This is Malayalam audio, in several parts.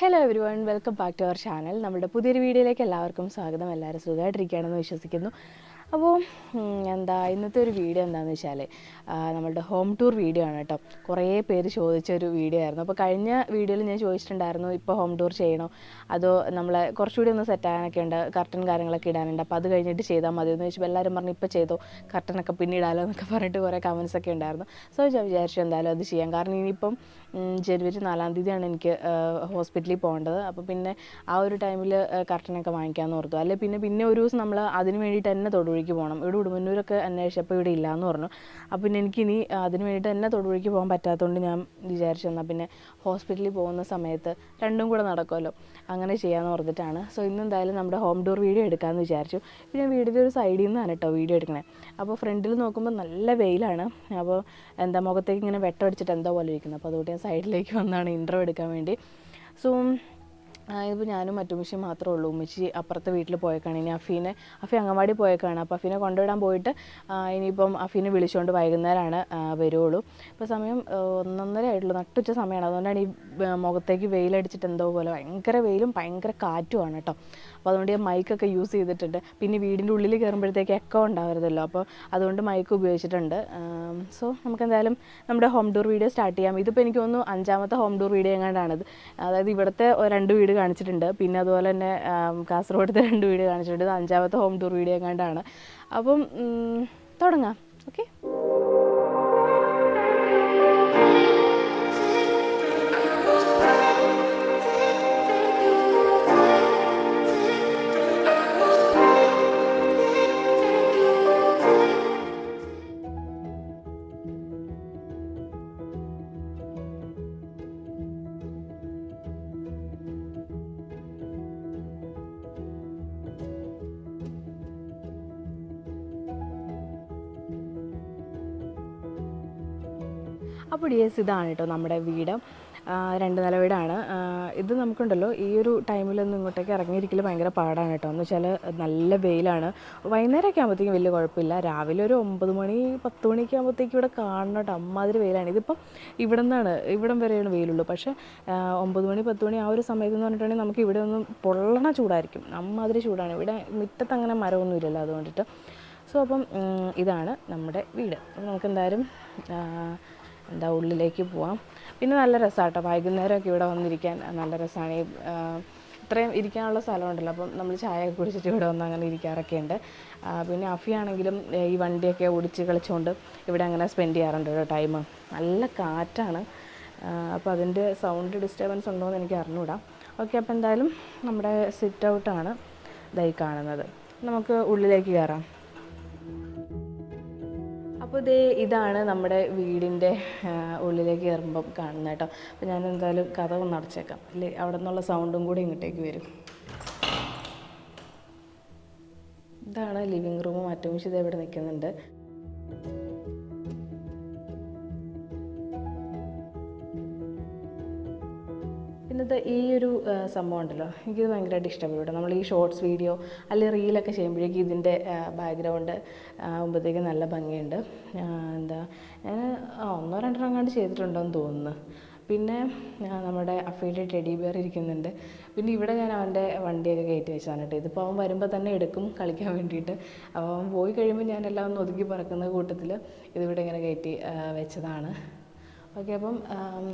Hello everyone welcome back to our channel നമ്മുടെ പുതിയൊരു വീഡിയോയിലേക്ക് എല്ലാവർക്കും സ്വാഗതം. എല്ലാവരും സുഖമായിട്ടിരിക്കുകയാണെന്ന് വിശ്വസിക്കുന്നു. അപ്പോൾ എന്താ ഇന്നത്തെ ഒരു വീഡിയോ എന്താണെന്ന് വെച്ചാൽ നമ്മളുടെ ഹോം ടൂർ വീഡിയോ ആണ് കേട്ടോ. കുറേ പേര് ചോദിച്ച ഒരു വീഡിയോ ആയിരുന്നു. അപ്പോൾ കഴിഞ്ഞ വീഡിയോയിൽ ഞാൻ ചോദിച്ചിട്ടുണ്ടായിരുന്നു ഇപ്പോൾ ഹോം ടൂർ ചെയ്യണോ? അതോ നമ്മളെ കുറച്ചുകൂടി ഒന്ന് സെറ്റ് ആകാനൊക്കെ ഉണ്ട് കർട്ടൻ കാര്യങ്ങളൊക്കെ ഇടാനുണ്ട്. അപ്പോൾ അത് കഴിഞ്ഞിട്ട് ചെയ്താൽ മതി എന്ന് ചോദിച്ചപ്പോൾ എല്ലാവരും പറഞ്ഞു ഇപ്പോൾ ചെയ്തോ? കർട്ടനൊക്കെ പിന്നിടാലോ എന്നൊക്കെ പറഞ്ഞിട്ട് കുറേ കമൻസ് ഒക്കെ ഉണ്ടായിരുന്നു. സോ ഞാൻ വിചാരിച്ചു എന്തായാലും അത് ചെയ്യാം. കാരണം ഇനിയിപ്പം ജനുവരി നാലാം തീയതിയാണ് എനിക്ക് ഹോസ്പിറ്റലിൽ പോകേണ്ടത്. അപ്പോൾ പിന്നെ ആ ഒരു ടൈമിൽ കർട്ടനൊക്കെ വാങ്ങിക്കാമെന്ന് ഓർത്തു. അല്ലെ പിന്നെ പിന്നെ ഒരു ദിവസം നമ്മൾ അതിന് വേണ്ടിയിട്ട് തന്നെ തൊടുപുഴയ്ക്ക് പോകണം ഇവിടെ ഉടുമന്നൂരൊക്കെ അന്വേഷിച്ചപ്പോൾ ഇവിടെ ഇല്ലയെന്ന് പറഞ്ഞു. അപ്പോൾ പിന്നെ എനിക്കിനി അതിന് വേണ്ടിയിട്ട് തന്നെ തൊടുപുഴയ്ക്ക് പോകാൻ പറ്റാത്തതുകൊണ്ട് ഞാൻ വിചാരിച്ചു എന്നാൽ പിന്നെ ഹോസ്പിറ്റലിൽ പോകുന്ന സമയത്ത് രണ്ടും കൂടെ നടക്കുമല്ലോ അങ്ങനെ ചെയ്യാമെന്ന് പറഞ്ഞിട്ടാണ്. സോ ഇന്ന് എന്തായാലും നമ്മുടെ ഹോം ടൂർ വീഡിയോ എടുക്കാമെന്ന് വിചാരിച്ചു. പിന്നെ വീടിന്റെ ഒരു സൈഡിൽ നിന്നാണ് കേട്ടോ വീഡിയോ എടുക്കണേ. അപ്പോൾ ഫ്രണ്ടിൽ നോക്കുമ്പോൾ നല്ല വെയിലാണ്. അപ്പോൾ എന്താ മുഖത്തേക്ക് ഇങ്ങനെ വെട്ടമടിച്ചിട്ട് എന്തോ പോലെ ഇരിക്കുന്നത് അപ്പോൾ അതുകൊണ്ട് ഞാൻ സൈഡിലേക്ക് വന്നാണ് ഇൻട്രോ എടുക്കാൻ വേണ്ടി. സോ ഇപ്പോൾ ഞാനും മറ്റുമിഷി മാത്രമേ ഉള്ളൂ. ഉമ്മച്ചി അപ്പുറത്തെ വീട്ടിൽ പോയേക്കാണ്. ഇനി അഫീനെ അഫി അങ്ങവാടി പോയേക്കാണ്. അപ്പോൾ അഫീനെ കൊണ്ടുവിടാൻ പോയിട്ട് ഇനിയിപ്പം അഫീനെ വിളിച്ചുകൊണ്ട് വൈകുന്നേരമാണ് വരുവുള്ളൂ. ഇപ്പോൾ സമയം ഒന്നൊന്നര ആയിട്ടുള്ളൂ. നട്ടുച്ച സമയമാണ് അതുകൊണ്ടാണ് ഈ മുഖത്തേക്ക് വെയിലടിച്ചിട്ട് എന്തോ പോലെ ഭയങ്കര വെയിലും ഭയങ്കര കാറ്റുമാണ് കേട്ടോ. അപ്പോൾ അതുകൊണ്ട് ഞാൻ മൈക്കൊക്കെ യൂസ് ചെയ്തിട്ടുണ്ട്. പിന്നെ വീടിന്റെ ഉള്ളിൽ കയറുമ്പോഴത്തേക്ക് എക്കോ ഉണ്ടാവരുതല്ലോ. അപ്പോൾ അതുകൊണ്ട് മൈക്ക് ഉപയോഗിച്ചിട്ടുണ്ട്. സോ നമുക്ക് എന്തായാലും നമ്മുടെ ഹോം ടൂർ വീഡിയോ സ്റ്റാർട്ട് ചെയ്യാം. ഇതിപ്പോൾ എനിക്ക് തോന്നുന്നു അഞ്ചാമത്തെ ഹോം ടൂർ വീഡിയോ എങ്ങാണ്ടാണിത്. അതായത് ഇവിടുത്തെ രണ്ട് വീട് കാണിച്ചിട്ടുണ്ട്. പിന്നെ അതുപോലെ തന്നെ കാസർഗോഡത്തെ രണ്ട് വീട് കാണിച്ചിട്ടുണ്ട്. അഞ്ചാമത്തെ ഹോം ടൂർ വീഡിയോ എങ്ങാണ്ടാണ്. അപ്പം തുടങ്ങാം. ഓക്കെ അപ്പോൾ ഡിയേഴ്സ് ഇതാണ് കേട്ടോ നമ്മുടെ വീട്. രണ്ട് നില വീടാണ്. ഇത് നമുക്കുണ്ടല്ലോ ഈ ഒരു ടൈമിലൊന്നും ഇങ്ങോട്ടേക്ക് ഇറങ്ങിയിരിക്കൽ ഭയങ്കര പാടാണ് കേട്ടോ. എന്ന് വെച്ചാൽ നല്ല വെയിലാണ്. വൈകുന്നേരമൊക്കെ ആകുമ്പോഴത്തേക്കും വലിയ കുഴപ്പമില്ല. രാവിലെ ഒരു ഒമ്പത് മണി പത്ത് മണിയൊക്കെ ആകുമ്പോഴത്തേക്കും ഇവിടെ കാണണം കേട്ടോ. അമ്മാതിരി വെയിലാണ്. ഇതിപ്പം ഇവിടെ നിന്നാണ് ഇവിടം വരെയാണ് വെയിലുള്ളൂ. പക്ഷേ ഒമ്പത് മണി പത്ത് മണി ആ ഒരു സമയത്ത് എന്ന് പറഞ്ഞിട്ടുണ്ടെങ്കിൽ നമുക്ക് ഇവിടെ ഒന്നും പൊള്ളണ ചൂടായിരിക്കും. അമ്മാതിരി ചൂടാണ്. ഇവിടെ മുറ്റത്ത് അങ്ങനെ മരമൊന്നും ഇല്ലല്ലോ അതുകൊണ്ടിട്ട്. സോ അപ്പം ഇതാണ് നമ്മുടെ വീട്. നമുക്ക് ആ, എന്താ ഉള്ളിലേക്ക് പോവാം. പിന്നെ നല്ല രസമാണ് കേട്ടോ വൈകുന്നേരമൊക്കെ ഇവിടെ വന്നിരിക്കാൻ നല്ല രസമാണ് ഈ ഇത്രയും ഇരിക്കാനുള്ള സ്ഥലമുണ്ടല്ലോ. അപ്പം നമ്മൾ ചായയൊക്കെ കുടിച്ചിട്ട് ഇവിടെ വന്ന് അങ്ങനെ ഇരിക്കാറൊക്കെ ഉണ്ട് പിന്നെ അഫിയാണെങ്കിലും ഈ വണ്ടിയൊക്കെ ഓടിച്ച് കളിച്ചുകൊണ്ട് ഇവിടെ അങ്ങനെ സ്പെൻഡ് ചെയ്യാറുണ്ട് കേട്ടോ ടൈം നല്ല കാറ്റാണ്. അപ്പോൾ അതിന്റെ സൗണ്ട് ഡിസ്റ്റർബൻസ് ഉണ്ടോ എന്ന് എനിക്ക് അറിഞ്ഞൂടാ. ഓക്കെ അപ്പോൾ എന്തായാലും നമ്മുടെ സിറ്റ് ഔട്ടാണ് ഇതായി കാണുന്നത്. നമുക്ക് ഉള്ളിലേക്ക് കയറാം അപ്പോൾ ഇതേ ഇതാണ് നമ്മുടെ വീടിന്റെ ഉള്ളിലേക്ക് കയറുമ്പം കാണുന്നത് കേട്ടോ. അപ്പോൾ ഞാൻ എന്തായാലും കഥ ഒന്ന് അടച്ചേക്കാം. അല്ലേ? അവിടെ നിന്നുള്ള സൗണ്ടും കൂടി ഇങ്ങോട്ടേക്ക് വരും. ഇതാണ് ലിവിങ് റൂം മറ്റും ഇത് ഇവിടെ നിൽക്കുന്നുണ്ട് പിന്നത്തെ ഈ ഒരു സംഭവം ഉണ്ടല്ലോ. എനിക്കിത് ഭയങ്കരമായിട്ട് ഇഷ്ടപ്പെട്ടു. നമ്മൾ ഈ ഷോർട്സ് വീഡിയോ അല്ലെങ്കിൽ റീലൊക്കെ ചെയ്യുമ്പോഴേക്കും ഇതിന്റെ ബാക്ക്ഗ്രൗണ്ട് ആകുമ്പോഴത്തേക്കും നല്ല ഭംഗിയുണ്ട്. എന്താ ഞാൻ ഒന്നോ രണ്ടോ അങ്ങാണ്ട് ചെയ്തിട്ടുണ്ടോയെന്ന് തോന്നുന്നു. പിന്നെ നമ്മുടെ അഫീയുടെ ടെഡി ബിയർ ഇരിക്കുന്നുണ്ട്. പിന്നെ ഇവിടെ ഞാൻ അവന്റെ വണ്ടിയൊക്കെ കയറ്റി വെച്ചതാണ് കേട്ടോ. ഇതിപ്പോൾ അവൻ വരുമ്പോൾ തന്നെ എടുക്കും കളിക്കാൻ വേണ്ടിയിട്ട്. അപ്പോൾ അവൻ പോയി കഴിയുമ്പോൾ ഞാനെല്ലാം ഒന്ന് ഒതുക്കി പറക്കുന്ന കൂട്ടത്തിൽ ഇതിവിടെ ഇങ്ങനെ കയറ്റി വെച്ചതാണ്. ഓക്കെ അപ്പം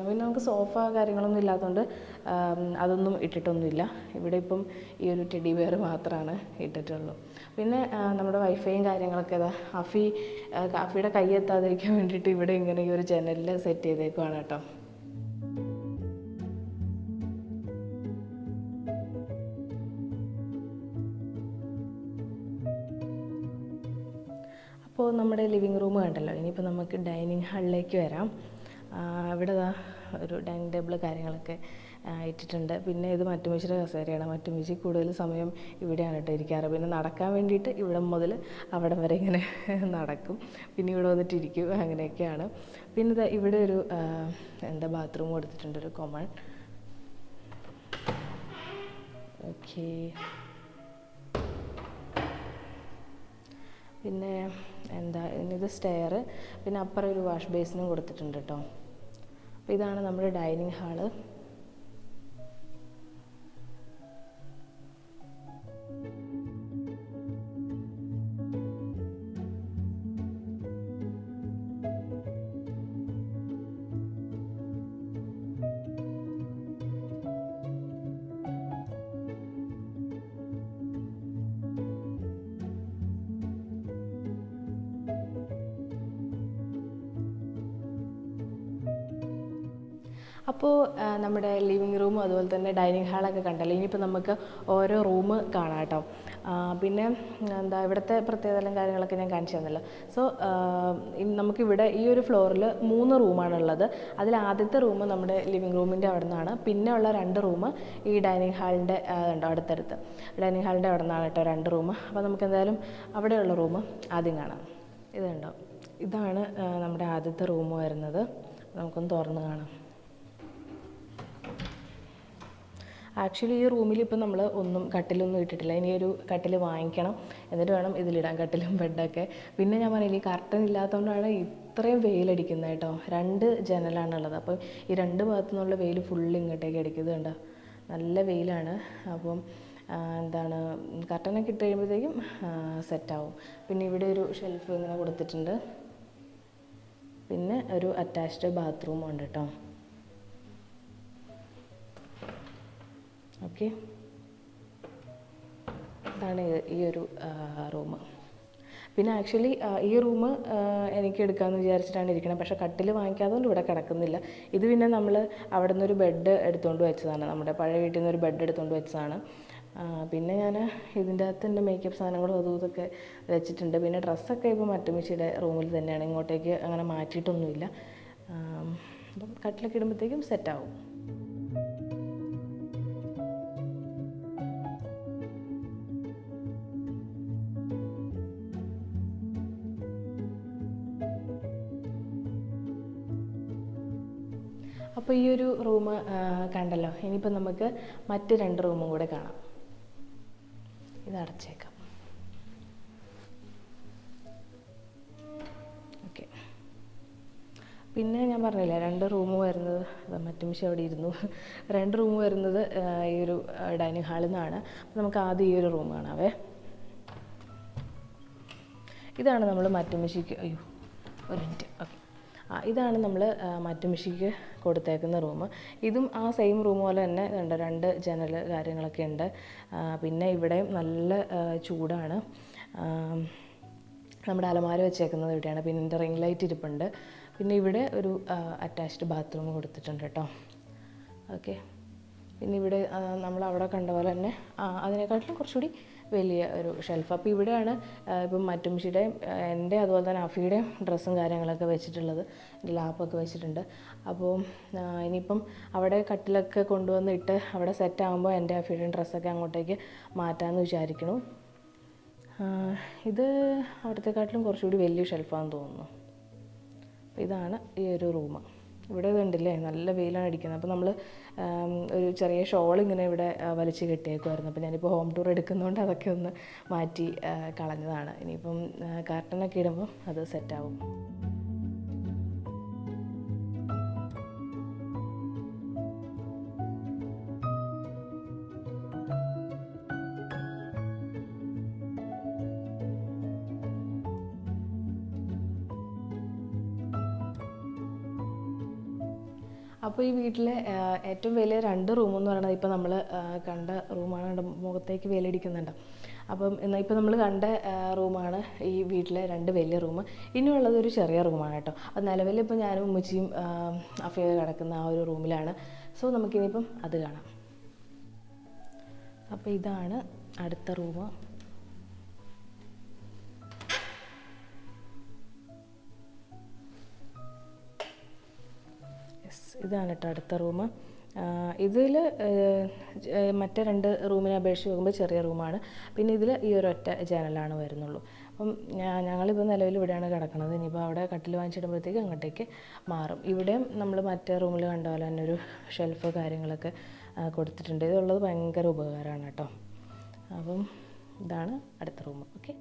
പിന്നെ നമുക്ക് സോഫ കാര്യങ്ങളൊന്നും ഇല്ലാത്തതുകൊണ്ട് അതൊന്നും ഇട്ടിട്ടൊന്നുമില്ല. ഇവിടെ ഇപ്പം ഈ ഒരു ടെഡി ബെയർ മാത്രമാണ് ഇട്ടിട്ടുള്ളൂ. പിന്നെ നമ്മുടെ വൈഫൈയും കാര്യങ്ങളൊക്കെ ഇതാ അഫി അഫിയുടെ കൈ എത്താതിരിക്കാൻ വേണ്ടിയിട്ട് ഇവിടെ ഇങ്ങനെ ഈ ഒരു ജനലിൽ സെറ്റ് ചെയ്തേക്കുവാണ് കേട്ടോ. അപ്പോൾ നമ്മുടെ ലിവിങ് റൂം കണ്ടല്ലോ ഇനിയിപ്പോൾ നമുക്ക് ഡൈനിങ് ഹാളിലേക്ക് വരാം. ഇവിടെ ദാ ഒരു ഡൈനിങ് ടേബിൾ കാര്യങ്ങളൊക്കെ ഇട്ടിട്ടുണ്ട്. പിന്നെ ഇത് മറ്റുമിച്ചിയുടെ കസേരയാണ്. മറ്റുമിച്ചി കൂടുതൽ സമയം ഇവിടെയാണ് കേട്ടോ ഇരിക്കാറ്. പിന്നെ നടക്കാൻ വേണ്ടിയിട്ട് ഇവിടെ മുതൽ അവിടെ വരെ ഇങ്ങനെ നടക്കും. പിന്നെ ഇവിടെ വന്നിട്ട് ഇരിക്കും അങ്ങനെയൊക്കെയാണ്. പിന്നെ ദാ ഇവിടെ ഒരു എന്താ ബാത്റൂം കൊടുത്തിട്ടുണ്ട് ഒരു കൊമൺ. ഓക്കേ. പിന്നെ എന്താ ഇനി ഇത് സ്റ്റെയർ പിന്നെ അപ്പുറം ഒരു വാഷ് ബേസിനും കൊടുത്തിട്ടുണ്ട് കേട്ടോ. ഇതാണ് നമ്മുടെ ഡൈനിങ് ഹാൾ. നമ്മുടെ ലിവിങ് റൂമും അതുപോലെ തന്നെ ഡൈനിങ് ഹാളൊക്കെ കണ്ടല്ലോ? ഇനിയിപ്പോൾ നമുക്ക് ഓരോ റൂം കാണാം കേട്ടോ പിന്നെ എന്താ ഇവിടുത്തെ പ്രത്യേകതകളും കാര്യങ്ങളൊക്കെ ഞാൻ കാണിച്ചു തന്നല്ലോ. സോ നമുക്കിവിടെ ഈ ഒരു ഫ്ലോറിൽ മൂന്ന് റൂമാണുള്ളത് അതിൽ ആദ്യത്തെ റൂം നമ്മുടെ ലിവിങ് റൂമിന്റെ അവിടെ നിന്നാണ് പിന്നെ ഉള്ള രണ്ട് റൂം ഈ ഡൈനിങ് ഹാളിന്റെ ഉണ്ടോ അടുത്തടുത്ത്. ഡൈനിങ് ഹാളിന്റെ അവിടെ നിന്നാണ് കേട്ടോ രണ്ട് റൂം അപ്പോൾ നമുക്ക് എന്തായാലും അവിടെയുള്ള റൂം ആദ്യം കാണാം. ഇതുണ്ടോ ഇതാണ് നമ്മുടെ ആദ്യത്തെ റൂം വരുന്നത്. നമുക്കൊന്ന് തുറന്ന് കാണാം. ആക്ച്വലി ഈ റൂമിൽ ഇപ്പം നമ്മൾ ഒന്നും കട്ടിലൊന്നും ഇട്ടിട്ടില്ല. ഇനി ഒരു കട്ടിൽ വാങ്ങിക്കണം. എന്നിട്ട് വേണം ഇതിലിടാൻ കട്ടിലും ബെഡൊക്കെ. പിന്നെ ഞാൻ പറയുന്നത് ഈ കർട്ടൻ ഇല്ലാത്തതുകൊണ്ടാണ് ഇത്രയും വെയിലടിക്കുന്നത് കേട്ടോ. രണ്ട് ജനലാണുള്ളത്. അപ്പം ഈ രണ്ട് ഭാഗത്തു നിന്നുള്ള വെയിൽ ഫുള്ള് ഇങ്ങോട്ടേക്ക് അടിക്കുന്നത് കണ്ടോ? നല്ല വെയിലാണ്. അപ്പം എന്താണ് കർട്ടനൊക്കെ ഇട്ട് കഴിയുമ്പോഴത്തേക്കും സെറ്റാവും പിന്നെ ഇവിടെ ഒരു ഷെൽഫ് ഇങ്ങനെ കൊടുത്തിട്ടുണ്ട്. പിന്നെ ഒരു അറ്റാച്ച്ഡ് ബാത്റൂമുണ്ട് കേട്ടോ. ഓക്കെ ഇതാണ് ഈ- ഒരു റൂം പിന്നെ ആക്ച്വലി ഈ റൂം എനിക്ക് എടുക്കാമെന്ന് വിചാരിച്ചിട്ടാണ് ഇരിക്കുന്നത് പക്ഷേ കട്ടിൽ വാങ്ങിക്കാത്തതുകൊണ്ട് ഇവിടെ കിടക്കുന്നില്ല. ഇത് പിന്നെ നമ്മൾ അവിടെ നിന്നൊരു ബെഡ് എടുത്തുകൊണ്ട് വെച്ചതാണ്. നമ്മുടെ പഴയ വീട്ടിൽ നിന്ന് ഒരു ബെഡ് എടുത്തുകൊണ്ട് വെച്ചതാണ്. പിന്നെ ഞാൻ ഇതിന്റെ അകത്ത് എന്റെ മേക്കപ്പ് സാധനങ്ങളും അതും ഇതൊക്കെ വെച്ചിട്ടുണ്ട്. പിന്നെ ഡ്രസ്സൊക്കെ ഇപ്പോൾ മറ്റുമിച്ചിയുടെ റൂമിൽ തന്നെയാണ്. ഇങ്ങോട്ടേക്ക് അങ്ങനെ മാറ്റിയിട്ടൊന്നുമില്ല. അപ്പം കട്ടിലൊക്കെ ഇടുമ്പോഴത്തേക്കും സെറ്റാവും അപ്പോൾ ഈ ഒരു റൂം കണ്ടല്ലോ. ഇനിയിപ്പോൾ നമുക്ക് മറ്റ് രണ്ട് റൂമും കൂടെ കാണാം. ഇത് അടച്ചേക്കാം. ഓക്കെ. പിന്നെ ഞാൻ പറഞ്ഞില്ലേ രണ്ട് റൂം വരുന്നത് മറ്റു മറ്റുമിഷ അവിടെ ഇരുന്നു. രണ്ട് റൂം വരുന്നത് ഈ ഒരു ഡൈനിങ് ഹാളിൽ നിന്നാണ്. നമുക്ക് ആദ്യം ഈ ഒരു റൂം കാണാവേ. ഇതാണ് നമ്മൾ മറ്റുമിഷിക്ക് അയ്യോ ഒരു മിനിറ്റ്. ഓക്കെ. ഇതാണ് നമ്മൾ മറ്റുമിഷിക്ക് കൊടുത്തേക്കുന്ന റൂം. ഇതും ആ സെയിം റൂം പോലെ തന്നെ ഉണ്ട് രണ്ട് ജനൽ കാര്യങ്ങളൊക്കെ ഉണ്ട്. പിന്നെ ഇവിടെയും നല്ല ചൂടാണ്. നമ്മുടെ അലമാര വെച്ചേക്കുന്നത് ഇവിടെയാണ്. പിന്നെ റിംഗ് ലൈറ്റ് ഇരിപ്പുണ്ട്. പിന്നെ ഇവിടെ ഒരു അറ്റാച്ച്ഡ് ബാത്റൂം കൊടുത്തിട്ടുണ്ട് കേട്ടോ. ഓക്കെ. പിന്നെ ഇവിടെ നമ്മൾ അവിടെ കണ്ട പോലെ തന്നെ അതിനെക്കാട്ടിലും കുറച്ചുകൂടി വലിയ ഒരു ഷെൽഫ് അപ്പോൾ ഇവിടെയാണ് ഇപ്പം മറ്റുംഷിയുടെയും എന്റെ അതുപോലെ തന്നെ അഫിയുടെയും ഡ്രസ്സും കാര്യങ്ങളൊക്കെ വെച്ചിട്ടുള്ളത്. ലാപ്പൊക്കെ വെച്ചിട്ടുണ്ട്. അപ്പോൾ ഇനിയിപ്പം അവിടെ കട്ടിലൊക്കെ കൊണ്ടുവന്നിട്ട് അവിടെ സെറ്റ് ആകുമ്പോൾ എന്റെ അഫിയുടെയും ഡ്രസ്സൊക്കെ അങ്ങോട്ടേക്ക് മാറ്റാമെന്ന് വിചാരിക്കണു. ഇത് അവിടത്തെക്കാട്ടിലും കുറച്ചുകൂടി വലിയ ഷെൽഫാണെന്ന് തോന്നുന്നു. ഇതാണ് ഈ ഒരു റൂം. ഇവിടെ കണ്ടില്ലേ? നല്ല വെയിലാണ് അടിക്കുന്നത് അപ്പോൾ നമ്മൾ ഒരു ചെറിയ ഷോൾ ഇങ്ങനെ ഇവിടെ വലിച്ചു കെട്ടിയേക്കുമായിരുന്നു അപ്പോൾ ഞാനിപ്പോൾ ഹോം ടൂർ എടുക്കുന്നതുകൊണ്ട് അതൊക്കെ ഒന്ന് മാറ്റി കളഞ്ഞതാണ്. ഇനിയിപ്പം കാർട്ടനൊക്കെ ഇടുമ്പോൾ അത് സെറ്റാവും. അപ്പോൾ ഈ വീട്ടിലെ ഏറ്റവും വലിയ രണ്ട് റൂം എന്ന് പറയുന്നത് ഇപ്പോൾ നമ്മൾ കണ്ട റൂമാണ് കണ്ട മുഖത്തേക്ക് വേലടിക്കുന്നുണ്ട്. അപ്പം എന്നാൽ ഇപ്പോൾ നമ്മൾ കണ്ട റൂമാണ് ഈ വീട്ടിലെ രണ്ട് വലിയ റൂം ഇനിയുള്ളത് ഒരു ചെറിയ റൂമാണ് കേട്ടോ. അത് നിലവിൽ ഇപ്പോൾ ഞാനും ഉമ്മച്ചിയും ആ, അഫിയൊക്കെ കിടക്കുന്ന ആ ഒരു റൂമിലാണ് സോ നമുക്കിനിയിപ്പം അത് കാണാം. അപ്പോൾ ഇതാണ് അടുത്ത റൂം ഇതാണ് കേട്ടോ അടുത്ത റൂം. ഇതിൽ മറ്റേ രണ്ട് റൂമിനെ അപേക്ഷിച്ച് നോക്കുമ്പോൾ ചെറിയ റൂമാണ്. പിന്നെ ഇതിൽ ഈ ഒറ്റ ജനലാണ് വരുന്നുള്ളൂ. അപ്പം ഞങ്ങളിപ്പോൾ നിലവിൽ ഇവിടെയാണ് കിടക്കുന്നത്. ഇനിയിപ്പോൾ അവിടെ കട്ടിൽ വാങ്ങിച്ചിടുമ്പോഴത്തേക്ക് അങ്ങോട്ടേക്ക് മാറും. ഇവിടെയും നമ്മൾ മറ്റേ റൂമിൽ കണ്ട പോലെ തന്നെ ഒരു ഷെൽഫ് കാര്യങ്ങളൊക്കെ കൊടുത്തിട്ടുണ്ട്. ഇതുള്ളത് ഭയങ്കര ഉപകാരമാണ് കേട്ടോ. അപ്പം ഇതാണ് അടുത്ത റൂം. ഓക്കെ.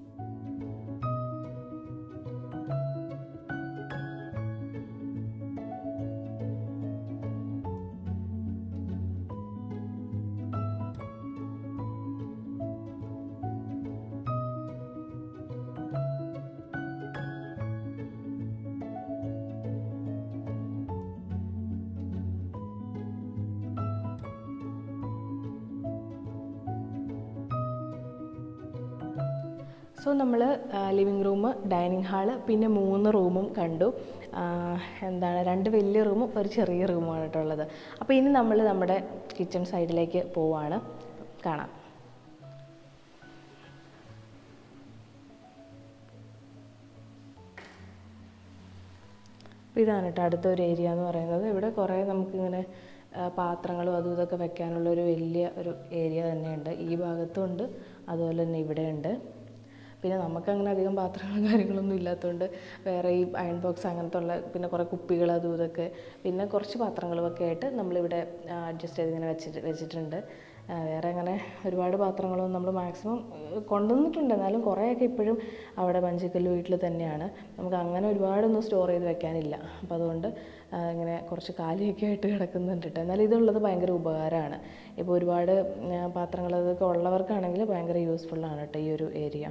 നമ്മൾ ലിവിങ് റൂം ഡൈനിങ് ഹാൾ പിന്നെ മൂന്ന് റൂമും കണ്ടു. എന്താണ് രണ്ട് വലിയ റൂമും ഒരു ചെറിയ റൂമുമാണ് കേട്ടോ അപ്പോൾ ഇനി നമ്മൾ നമ്മുടെ കിച്ചൺ സൈഡിലേക്ക് പോവാണ്. കാണാം. ഇതാണ് കേട്ടോ അടുത്തൊരു ഏരിയ എന്ന് പറയുന്നത്. ഇവിടെ കുറേ നമുക്കിങ്ങനെ പാത്രങ്ങളും അതും ഇതൊക്കെ വെക്കാനുള്ള ഒരു വലിയ ഒരു ഏരിയ തന്നെയുണ്ട്. ഈ ഭാഗത്തും ഉണ്ട് അതുപോലെ തന്നെ ഇവിടെയുണ്ട്. പിന്നെ നമുക്കങ്ങനെ അധികം പാത്രങ്ങളും കാര്യങ്ങളൊന്നും ഇല്ലാത്തതുകൊണ്ട് വേറെ ഈ അയൺ ബോക്സ് അങ്ങനത്തെ ഉള്ള പിന്നെ കുറേ കുപ്പികൾ അതും ഇതൊക്കെ പിന്നെ കുറച്ച് പാത്രങ്ങളും ഒക്കെ ആയിട്ട് നമ്മളിവിടെ അഡ്ജസ്റ്റ് ചെയ്ത് ഇങ്ങനെ വെച്ചിട്ട് വെച്ചിട്ടുണ്ട്. വേറെ അങ്ങനെ ഒരുപാട് പാത്രങ്ങളൊന്നും നമ്മൾ മാക്സിമം കൊണ്ടുവന്നിട്ടുണ്ട്. എന്നാലും കുറേയൊക്കെ ഇപ്പോഴും അവിടെ പഞ്ചിക്കല്ല് വീട്ടിൽ തന്നെയാണ്. നമുക്ക് അങ്ങനെ ഒരുപാടൊന്നും സ്റ്റോർ ചെയ്ത് വെക്കാനില്ല. അപ്പോൾ അതുകൊണ്ട് ഇങ്ങനെ കുറച്ച് കാലിയൊക്കെ ആയിട്ട് കിടക്കുന്നുണ്ട് കേട്ടോ എന്നാലും ഇതുള്ളത് ഭയങ്കര ഉപകാരമാണ്. ഇപ്പോൾ ഒരുപാട് പാത്രങ്ങൾ അതൊക്കെ ഉള്ളവർക്കാണെങ്കിൽ ഭയങ്കര യൂസ്ഫുള്ളാണ് കേട്ടോ ഈ ഒരു ഏരിയ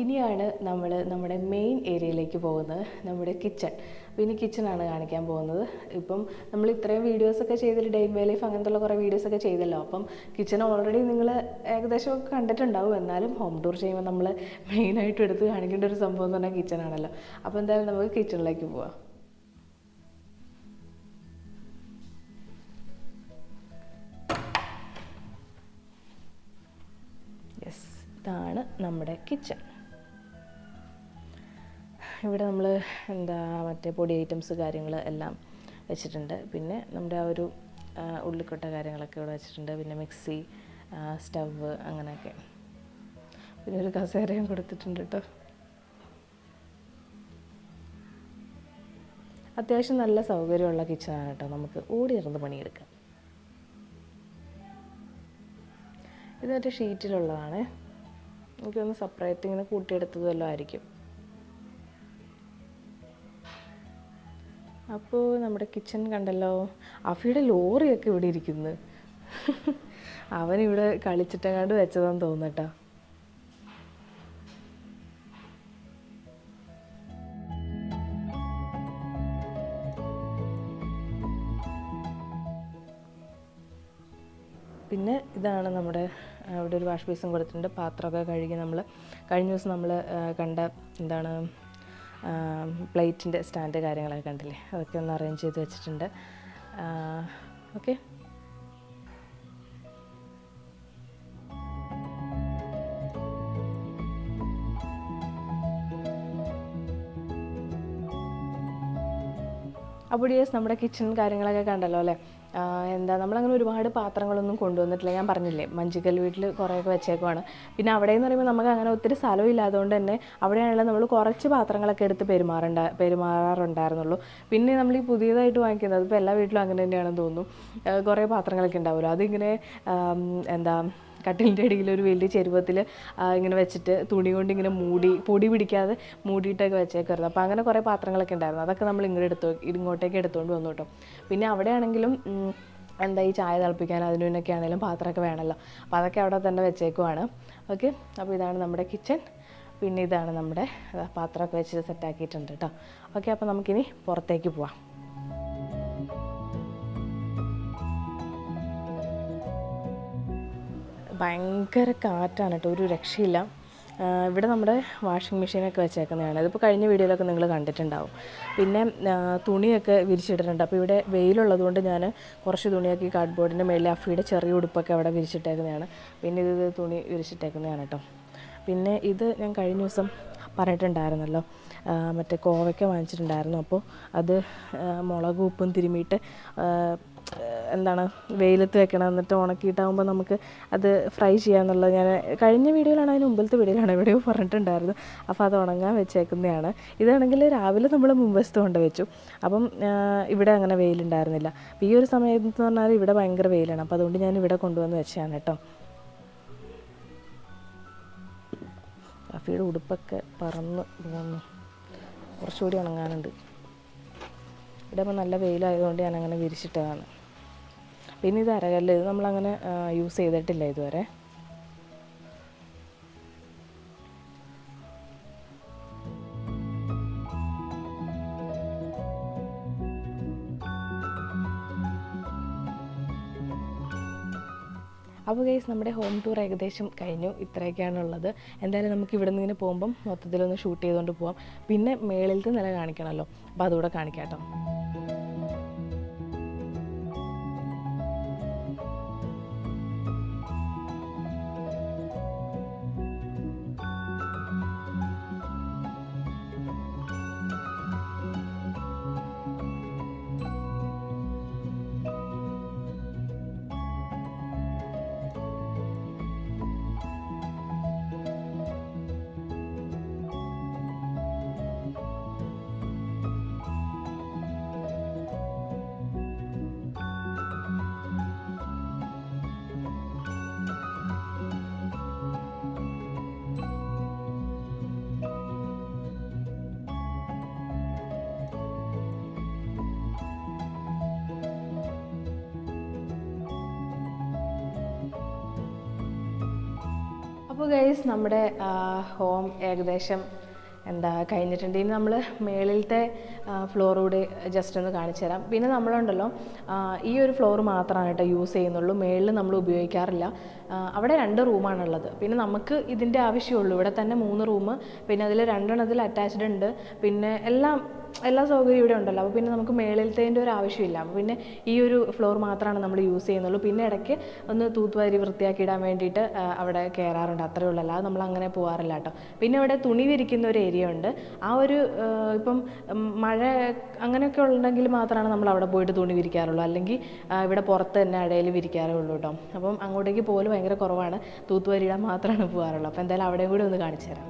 ഇനിയാണ് നമ്മൾ നമ്മുടെ മെയിൻ ഏരിയയിലേക്ക് പോകുന്നത് നമ്മുടെ കിച്ചൺ അപ്പോൾ ഇനി കിച്ചണാണ് കാണിക്കാൻ പോകുന്നത്. ഇപ്പം നമ്മൾ ഇത്രയും വീഡിയോസൊക്കെ ചെയ്തിട്ട് ഡേ ബൈ ലൈഫ് അങ്ങനത്തുള്ള കുറേ വീഡിയോസൊക്കെ ചെയ്തല്ലോ. അപ്പം കിച്ചൺ ഓൾറെഡി നിങ്ങൾ ഏകദേശം കണ്ടിട്ടുണ്ടാവും. എന്നാലും ഹോം ടൂർ ചെയ്യുമ്പോൾ നമ്മൾ മെയിനായിട്ട് എടുത്ത് കാണിക്കേണ്ട ഒരു സംഭവം എന്ന് പറഞ്ഞാൽ കിച്ചണാണല്ലോ അപ്പോൾ എന്തായാലും നമുക്ക് കിച്ചണിലേക്ക് പോവാം. യെസ് ഇതാണ് നമ്മുടെ കിച്ചൺ ഇവിടെ നമ്മൾ എന്താ മറ്റേ പൊടി ഐറ്റംസ് കാര്യങ്ങൾ എല്ലാം വെച്ചിട്ടുണ്ട്. പിന്നെ നമ്മുടെ ആ ഒരു ഉള്ളിക്കൊട്ട കാര്യങ്ങളൊക്കെ ഇവിടെ വെച്ചിട്ടുണ്ട്. പിന്നെ മിക്സി സ്റ്റവ് അങ്ങനെയൊക്കെ. പിന്നെ ഒരു കസേരയും കൊടുത്തിട്ടുണ്ട് കേട്ടോ. അത്യാവശ്യം നല്ല സൗകര്യമുള്ള കിച്ചണാണ് കേട്ടോ. നമുക്ക് ഓടി ഇറന്ന് പണിയെടുക്കാം. ഇത് മറ്റേ ഷീറ്റിലുള്ളതാണ്. എനിക്കൊന്ന് സെപ്പറേറ്റ് ഇങ്ങനെ കൂട്ടിയെടുത്തതല്ലോ ആയിരിക്കും. അപ്പോൾ നമ്മുടെ കിച്ചൺ കണ്ടല്ലോ അഫിയുടെ ലോറിയൊക്കെ ഇവിടെ ഇരിക്കുന്നു. അവനിവിടെ കളിച്ചിട്ടെങ്ങാണ്ട് വെച്ചതാന്ന് തോന്നട്ടോ പിന്നെ ഇതാണ് നമ്മുടെ ഇവിടെ ഒരു വാഷ് ബേസും കൊടുത്തിട്ടുണ്ട്. പാത്രമൊക്കെ കഴുകി നമ്മൾ കഴിഞ്ഞ ദിവസം നമ്മൾ കണ്ട എന്താണ് പ്ലേറ്റിന്റെ സ്റ്റാൻഡ് കാര്യങ്ങളൊക്കെ കണ്ടില്ലേ? അതൊക്കെ ഒന്ന് അറേഞ്ച് ചെയ്ത് വെച്ചിട്ടുണ്ട്. ഓക്കെ അപ്പോൾ ഡിയേഴ്സ് നമ്മുടെ കിച്ചൺ കാര്യങ്ങളൊക്കെ കണ്ടല്ലോ അല്ലേ? എന്താ നമ്മളങ്ങനെ ഒരുപാട് പാത്രങ്ങളൊന്നും കൊണ്ടുവന്നിട്ടില്ല. ഞാൻ പറഞ്ഞില്ലേ മഞ്ചിക്കൽ വീട്ടിൽ കുറേയൊക്കെ വെച്ചേക്കുവാണ്. പിന്നെ അവിടെ എന്ന് പറയുമ്പോൾ നമുക്ക് അങ്ങനെ ഒത്തിരി സ്ഥലം ഇല്ലാത്തതുകൊണ്ട് തന്നെ അവിടെയാണല്ലോ നമ്മൾ കുറച്ച് പാത്രങ്ങളൊക്കെ എടുത്ത് പെരുമാറണ്ട പെരുമാറാറുണ്ടായിരുന്നുള്ളൂ. പിന്നെ നമ്മൾ ഈ പുതിയതായിട്ട് വാങ്ങിക്കുന്നത് ഇപ്പോൾ എല്ലാ വീട്ടിലും അങ്ങനെ തന്നെയാണെന്ന് തോന്നുന്നു. കുറേ പാത്രങ്ങളൊക്കെ ഉണ്ടാവുമല്ലോ. അതിങ്ങനെ എന്താ കട്ടിലിന്റെ ഇടയിൽ ഒരു വലിയ ചെരുവത്തിൽ ഇങ്ങനെ വെച്ചിട്ട് തുണി കൊണ്ട് ഇങ്ങനെ മൂടി പൊടി പിടിക്കാതെ മൂടിയിട്ടൊക്കെ വെച്ചേക്കായിരുന്നു. അപ്പോൾ അങ്ങനെ കുറേ പാത്രങ്ങളൊക്കെ ഉണ്ടായിരുന്നു. അതൊക്കെ നമ്മൾ ഇങ്ങോട്ട് എടുത്തു ഇങ്ങോട്ടേക്ക് എടുത്തുകൊണ്ട് വന്നു കേട്ടോ പിന്നെ അവിടെയാണെങ്കിലും എന്താ ഈ ചായ തിളപ്പിക്കാൻ അതിനു വേണ്ടിയൊക്കെ ആണെങ്കിലും പാത്രമൊക്കെ വേണമല്ലോ അപ്പോൾ അതൊക്കെ അവിടെ തന്നെ വെച്ചേക്കുവാണ്. ഓക്കെ? അപ്പോൾ ഇതാണ് നമ്മുടെ കിച്ചൺ. പിന്നെ ഇതാണ് നമ്മുടെ പാത്രമൊക്കെ വെച്ച് സെറ്റാക്കിയിട്ടുണ്ട് കേട്ടോ ഓക്കെ? അപ്പോൾ നമുക്കിനി പുറത്തേക്ക് പോവാം. ഭയങ്കര കാറ്റാണ് കേട്ടോ ഒരു രക്ഷയില്ല. ഇവിടെ നമ്മുടെ വാഷിംഗ് മെഷീനൊക്കെ വെച്ചേക്കുന്നതാണ്. ഇതിപ്പോൾ കഴിഞ്ഞ വീഡിയോയിലൊക്കെ നിങ്ങൾ കണ്ടിട്ടുണ്ടാവും. പിന്നെ തുണിയൊക്കെ വിരിച്ചിട്ടിട്ടുണ്ട്. അപ്പോൾ ഇവിടെ വെയിലുള്ളത് കൊണ്ട് ഞാൻ കുറച്ച് തുണിയൊക്കെ ഈ കാർഡ്ബോർഡിന്റെ മേളിൽ അഫിയുടെ ചെറിയ ഉടുപ്പൊക്കെ അവിടെ വിരിച്ചിട്ടേക്കുന്നതാണ്. പിന്നെ ഇത് തുണി വിരിച്ചിട്ടേക്കുന്നതാണ് കേട്ടോ. പിന്നെ ഇത് ഞാൻ കഴിഞ്ഞ ദിവസം പറഞ്ഞിട്ടുണ്ടായിരുന്നല്ലോ മറ്റേ കോവയ്ക്ക വാങ്ങിച്ചിട്ടുണ്ടായിരുന്നു. അപ്പോൾ അത് മുളക് ഉപ്പും തിരുമിയിട്ട് എന്താണ് വെയിലത്ത് വെക്കണം എന്നിട്ട് ഉണക്കിയിട്ടാകുമ്പോൾ നമുക്ക് അത് ഫ്രൈ ചെയ്യാമെന്നുള്ളത് ഞാൻ കഴിഞ്ഞ വീഡിയോയിലാണ് അതിന് മുമ്പിലത്തെ വീഡിയോയിലാണ് എവിടെയോ പറഞ്ഞിട്ടുണ്ടായിരുന്നു. അപ്പോൾ അത് ഉണങ്ങാൻ വെച്ചേക്കുന്നതാണ്. ഇതാണെങ്കിൽ രാവിലെ നമ്മൾ മുമ്പസ്ത് കൊണ്ട് വെച്ചു. അപ്പം ഇവിടെ അങ്ങനെ വെയിലുണ്ടായിരുന്നില്ല. അപ്പോൾ ഈ ഒരു സമയത്ത് എന്ന് പറഞ്ഞാൽ ഇവിടെ ഭയങ്കര വെയിലാണ്. അപ്പോൾ അതുകൊണ്ട് ഞാൻ ഇവിടെ കൊണ്ടുവന്ന് വെച്ചതാണ് കേട്ടോ. റഫിയുടെ ഉടുപ്പൊക്കെ പറന്ന് പോകുന്നു കുറച്ചുകൂടി ഉണങ്ങാനുണ്ട്. ഇവിടെ ഇപ്പോൾ നല്ല വെയിലായതുകൊണ്ട് ഞാൻ അങ്ങനെ വിരിച്ചിട്ടതാണ്. പിന്നെ ഇത് അരകല്ല് ഇത് നമ്മളങ്ങനെ യൂസ് ചെയ്തിട്ടില്ല ഇതുവരെ. അപ്പോൾ ഗൈസ് നമ്മുടെ ഹോം ടൂർ ഏകദേശം കഴിഞ്ഞു. ഇത്രയൊക്കെയാണുള്ളത്. എന്തായാലും നമുക്ക് ഇവിടെ നിന്ന് ഇങ്ങനെ പോകുമ്പം മൊത്തത്തിലൊന്ന് ഷൂട്ട് ചെയ്തുകൊണ്ട് പോവാം. പിന്നെ മേളിലത്തെ നില കാണിക്കണമല്ലോ അപ്പോൾ അതുകൂടെ കാണിക്കാം കേട്ടോ അപ്പോൾ ഗൈസ് നമ്മുടെ ഹോം ഏകദേശം എന്താ കഴിഞ്ഞിട്ടുണ്ട്. ഇനി നമ്മൾ മേളിലത്തെ ഫ്ലോർ കൂടി ജസ്റ്റ് ഒന്ന് കാണിച്ചു തരാം. പിന്നെ നമ്മളുണ്ടല്ലോ ഈ ഒരു ഫ്ലോർ മാത്രമാണ് കേട്ടോ യൂസ് ചെയ്യുന്നുള്ളൂ. മേളിൽ നമ്മൾ ഉപയോഗിക്കാറില്ല. അവിടെ രണ്ട് റൂമാണുള്ളത് പിന്നെ നമുക്ക് ഇതിന്റെ ആവശ്യമുള്ളൂ. ഇവിടെ തന്നെ മൂന്ന് റൂം പിന്നെ അതിൽ രണ്ടെണ്ണത്തിൽ അറ്റാച്ച്ഡ് ഉണ്ട്. പിന്നെ എല്ലാം എല്ലാ സൗകര്യവും ഇവിടെ ഉണ്ടല്ലോ. അപ്പോൾ പിന്നെ നമുക്ക് മേളിലത്തേന്റെ ഒരു ആവശ്യമില്ല. അപ്പോൾ പിന്നെ ഈ ഒരു ഫ്ലോർ മാത്രമാണ് നമ്മൾ യൂസ് ചെയ്യുന്നുള്ളൂ. പിന്നെ ഇടയ്ക്ക് ഒന്ന് തൂത്തുവാരി വൃത്തിയാക്കി ഇടാൻ വേണ്ടിയിട്ട് അവിടെ കയറാറുണ്ട് അത്രേ ഉള്ളൂ. അല്ലാതെ നമ്മൾ അങ്ങനെ പോകാറില്ല കേട്ടോ. പിന്നെ അവിടെ തുണി വിരിക്കുന്ന ഒരു ഏരിയ ഉണ്ട്. ആ ഒരു ഇപ്പം മഴ അങ്ങനെയൊക്കെ ഉണ്ടെങ്കിൽ മാത്രമാണ് നമ്മൾ അവിടെ പോയിട്ട് തുണി വിരിക്കാറുള്ളൂ. അല്ലെങ്കിൽ ഇവിടെ പുറത്ത് തന്നെ ഇടയിൽ വിരിക്കാറേ ഉള്ളൂ കേട്ടോ. അപ്പം അങ്ങോട്ടേക്ക് പോലും ഭയങ്കര കുറവാണ്. തൂത്തുവാരി ഇടാൻ മാത്രമാണ് പോകാറുള്ളൂ അപ്പോൾ എന്തായാലും അവിടെയും കൂടി ഒന്ന് കാണിച്ചു തരാം.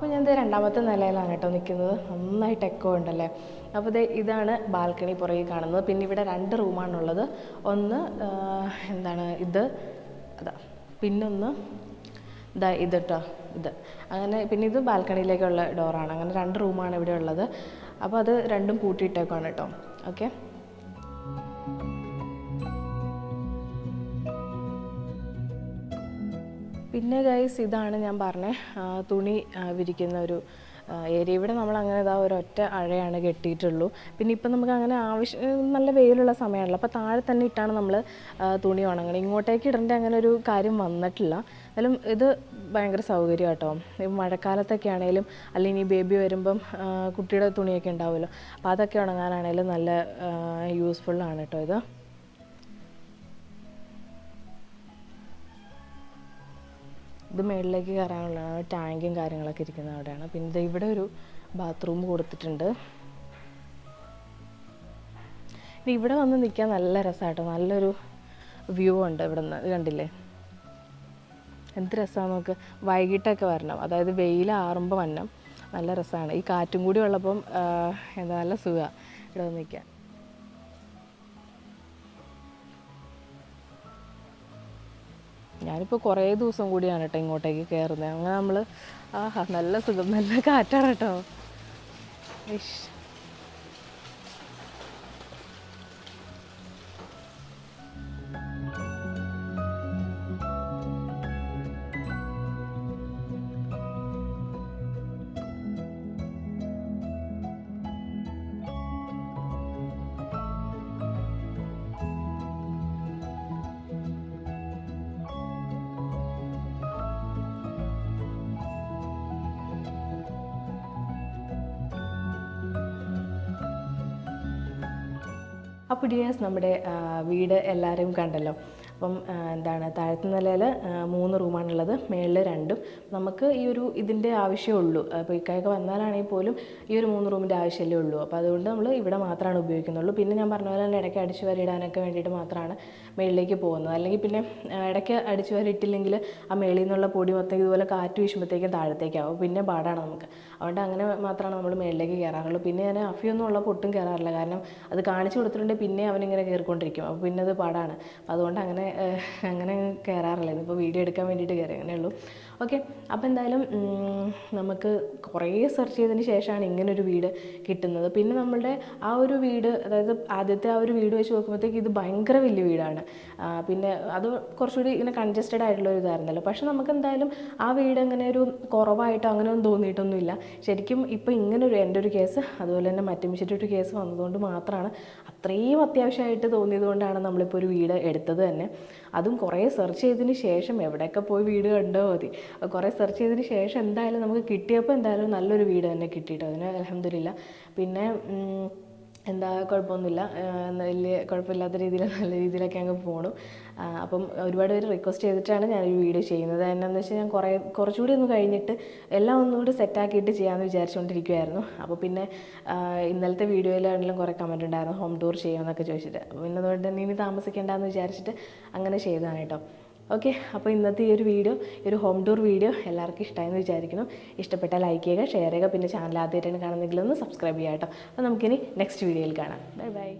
അപ്പോൾ ഞാൻ ദേ രണ്ടാമത്തെ നിലയിലാണ് കേട്ടോ നിൽക്കുന്നത് നന്നായിട്ട് എക്കോ ഉണ്ടല്ലേ? അപ്പോൾ ദേ ഇതാണ് ബാൽക്കണി പുറകിൽ കാണുന്നത്. പിന്നെ ഇവിടെ രണ്ട് റൂമാണുള്ളത് ഒന്ന് എന്താണ് ഇത്? അതാ. പിന്നൊന്ന് ഇതാ ഇത് കേട്ടോ ഇത്. അങ്ങനെ പിന്നെ ഇത് ബാൽക്കണിയിലേക്കുള്ള ഡോറാണ് അങ്ങനെ രണ്ട് റൂമാണ് ഇവിടെ ഉള്ളത്. അപ്പോൾ അത് രണ്ടും പൂട്ടിയിട്ടേക്കാണ് കേട്ടോ. ഓക്കെ പിന്നെ ഗൈസ് ഇതാണ് ഞാൻ പറഞ്ഞ തുണി വിരിക്കുന്ന ഒരു ഏരിയ ഇവിടെ നമ്മൾ അങ്ങനെ ഇതാ ഒരൊറ്റ അഴയാണ് കെട്ടിയിട്ടുള്ളൂ. പിന്നെ ഇപ്പം നമുക്ക് അങ്ങനെ ആവശ്യം നല്ല വെയിലുള്ള സമയമാണല്ലോ. അപ്പോൾ താഴെ തന്നെ ഇട്ടാണ് നമ്മൾ തുണി ഉണങ്ങണം ഇങ്ങോട്ടേക്ക് ഇടേണ്ട അങ്ങനെ ഒരു കാര്യം വന്നിട്ടില്ല. എന്നാലും ഇത് ഭയങ്കര സൗകര്യം കേട്ടോ മഴക്കാലത്തൊക്കെ ആണെങ്കിലും അല്ലെങ്കിൽ ബേബി വരുമ്പം കുട്ടിയുടെ തുണിയൊക്കെ ഉണ്ടാവുമല്ലോ. അപ്പോൾ അതൊക്കെ ഉണങ്ങാനാണെങ്കിലും നല്ല യൂസ്ഫുള്ളാണ് കേട്ടോ ഇത്. ഇത് മേളിലേക്ക് കയറാനുള്ളതാണ്. ടാങ്കും കാര്യങ്ങളൊക്കെ ഇരിക്കുന്ന അവിടെയാണ്. പിന്നെ ദേ ഇവിടെ ഒരു ബാത്റൂം കൊടുത്തിട്ടുണ്ട്. ഇനി ഇവിടെ വന്ന് നിൽക്കാൻ നല്ല രസമാട്ടോ. നല്ലൊരു വ്യൂ ഉണ്ട് ഇവിടെ നിന്ന് കണ്ടില്ലേ? എന്ത് രസമാണ് നമുക്ക് വൈകിട്ടൊക്കെ വരണം. അതായത് വെയിൽ ആറുമ്പോൾ വന്നം നല്ല രസമാണ്. ഈ കാറ്റും കൂടി ഉള്ളപ്പം എന്താ നല്ല സുഖമാണ് ഇവിടെ വന്ന് നിൽക്കാൻ ഞാനിപ്പോൾ കുറേ ദിവസം കൂടിയാണ് കേട്ടോ ഇങ്ങോട്ടേക്ക് കയറുന്നത് അങ്ങനെ നമ്മൾ ആഹാ നല്ല സുഖം നല്ല കാറ്റാണ് കേട്ടോ ഇഷ് അപ്പോൾ ഡിയേഴ്സ് നമ്മുടെ വീട് എല്ലാവരെയും കണ്ടല്ലോ. അപ്പം എന്താണ് താഴത്തെ നിലയിൽ മൂന്ന് റൂമാണുള്ളത് മേളിൽ രണ്ടും. നമുക്ക് ഈ ഒരു ഇതിന്റെ ആവശ്യമേ ഉള്ളൂ. അപ്പോൾ ഇക്കായൊക്കെ വന്നാലാണെങ്കിൽ പോലും ഈ ഒരു മൂന്ന് റൂമിന്റെ ആവശ്യമല്ലേ ഉള്ളൂ. അപ്പോൾ അതുകൊണ്ട് നമ്മൾ ഇവിടെ മാത്രമാണ് ഉപയോഗിക്കുന്നുള്ളൂ. പിന്നെ ഞാൻ പറഞ്ഞ പോലെ തന്നെ ഇടയ്ക്ക് അടിച്ചു വരിയിടാനൊക്കെ വേണ്ടിയിട്ട് മാത്രമാണ് മേളിലേക്ക് പോകുന്നത്. അല്ലെങ്കിൽ പിന്നെ ഇടയ്ക്ക് അടിച്ചു വരിയിട്ടില്ലെങ്കിൽ ആ മേളിൽ നിന്നുള്ള പൊടി മൊത്തം ഇതുപോലെ കാറ്റ് വീശുമ്പോഴത്തേക്കും താഴത്തേക്കാവും. പിന്നെ പാടാണ് നമുക്ക്. അതുകൊണ്ട് അങ്ങനെ മാത്രമാണ് നമ്മൾ മേളിലേക്ക് കയറാറുള്ളൂ പിന്നെ ഞാൻ അഫിയൊന്നും ഉള്ളപ്പോൾ ഒട്ടും കയറാറില്ല കാരണം അത് കാണിച്ചു കൊടുത്തിട്ടുണ്ടെങ്കിൽ പിന്നെ അവനിങ്ങനെ കയറിക്കൊണ്ടിരിക്കും അപ്പോൾ പിന്നെ അത് പാടാണ്. അപ്പോൾ അതുകൊണ്ട് അങ്ങനെ അങ്ങനെ കയറാറില്ല ഇതിപ്പോൾ വീഡിയോ എടുക്കാൻ വേണ്ടിയിട്ട് കയറി അങ്ങനെ ഉള്ളൂ ഓക്കെ. അപ്പോൾ എന്തായാലും നമുക്ക് കുറേ സെർച്ച് ചെയ്തതിന് ശേഷമാണ് ഇങ്ങനെ ഒരു വീട് കിട്ടുന്നത്. പിന്നെ നമ്മളുടെ ആ ഒരു വീട് അതായത് ആദ്യത്തെ ആ ഒരു വീട് വെച്ച് നോക്കുമ്പോഴത്തേക്ക് ഇത് ഭയങ്കര വലിയ വീടാണ്. പിന്നെ അത് കുറച്ചുകൂടി ഇങ്ങനെ കൺജസ്റ്റഡ് ആയിട്ടുള്ള ഒരു ഇതായിരുന്നല്ലോ. പക്ഷെ നമുക്ക് എന്തായാലും ആ വീട് അങ്ങനെ ഒരു കുറവായിട്ടോ അങ്ങനെ ഒന്നും തോന്നിയിട്ടൊന്നുമില്ല. ശരിക്കും ഇപ്പോൾ ഒരു എന്റെ ഒരു കേസ് അതുപോലെ തന്നെ മറ്റുമിച്ചിട്ട് ഒരു കേസ് വന്നതുകൊണ്ട് മാത്രമാണ് അത്രയും അത്യാവശ്യമായിട്ട് തോന്നിയത് കൊണ്ടാണ് നമ്മളിപ്പോൾ ഒരു വീട് എടുത്തത് തന്നെ. അതും കുറേ സെർച്ച് ചെയ്തതിന് ശേഷം എവിടെയൊക്കെ പോയി വീട് കണ്ടോ മതി കുറേ സെർച്ച് ചെയ്തതിന് ശേഷം എന്തായാലും നമുക്ക് കിട്ടിയപ്പോൾ എന്തായാലും നല്ലൊരു വീട് തന്നെ കിട്ടിയിട്ടോ. അതിന് അലഹമില്ല പിന്നെ എന്താ കുഴപ്പമൊന്നുമില്ല. വലിയ കുഴപ്പമില്ലാത്ത രീതിയിൽ നല്ല രീതിയിലൊക്കെ അങ്ങ് പോണു. അപ്പം ഒരുപാട് പേര് റിക്വസ്റ്റ് ചെയ്തിട്ടാണ് ഞാൻ ഈ വീഡിയോ ചെയ്യുന്നത്. എന്നാന്ന് വെച്ചാൽ ഞാൻ കുറേ കുറച്ചുകൂടി ഒന്ന് കഴിഞ്ഞിട്ട് എല്ലാം ഒന്നുകൂടി സെറ്റാക്കിയിട്ട് ചെയ്യാമെന്ന് വിചാരിച്ചുകൊണ്ടിരിക്കുമായിരുന്നു അപ്പോൾ പിന്നെ ഇന്നലത്തെ വീഡിയോയിലാണെങ്കിലും കുറേ കമന്റ് ഉണ്ടായിരുന്നു ഹോം ടൂർ ചെയ്യുമെന്നൊക്കെ ചോദിച്ചിട്ട്. അപ്പോൾ പിന്നെ അതുകൊണ്ട് തന്നെ ഇനി താമസിക്കേണ്ടെന്ന് വിചാരിച്ചിട്ട് അങ്ങനെ ചെയ്തതാണ് കേട്ടോ. ഓക്കെ അപ്പോൾ ഇന്നത്തെ ഈ ഒരു വീഡിയോ ഈ ഒരു ഹോം ടൂർ വീഡിയോ എല്ലാവർക്കും ഇഷ്ടമായെന്ന് വിചാരിക്കുന്നു. ഇഷ്ടപ്പെട്ടാൽ ലൈക്ക് ചെയ്യുക ഷെയർ ചെയ്യുക പിന്നെ ചാനൽ ആദ്യമായിട്ടാണ് കാണുന്നെങ്കിൽ ഒന്ന് സബ്സ്ക്രൈബ് ചെയ്യാം കേട്ടോ. അപ്പോൾ നമുക്കിനി നെക്സ്റ്റ് വീഡിയോയിൽ കാണാം. Bye bye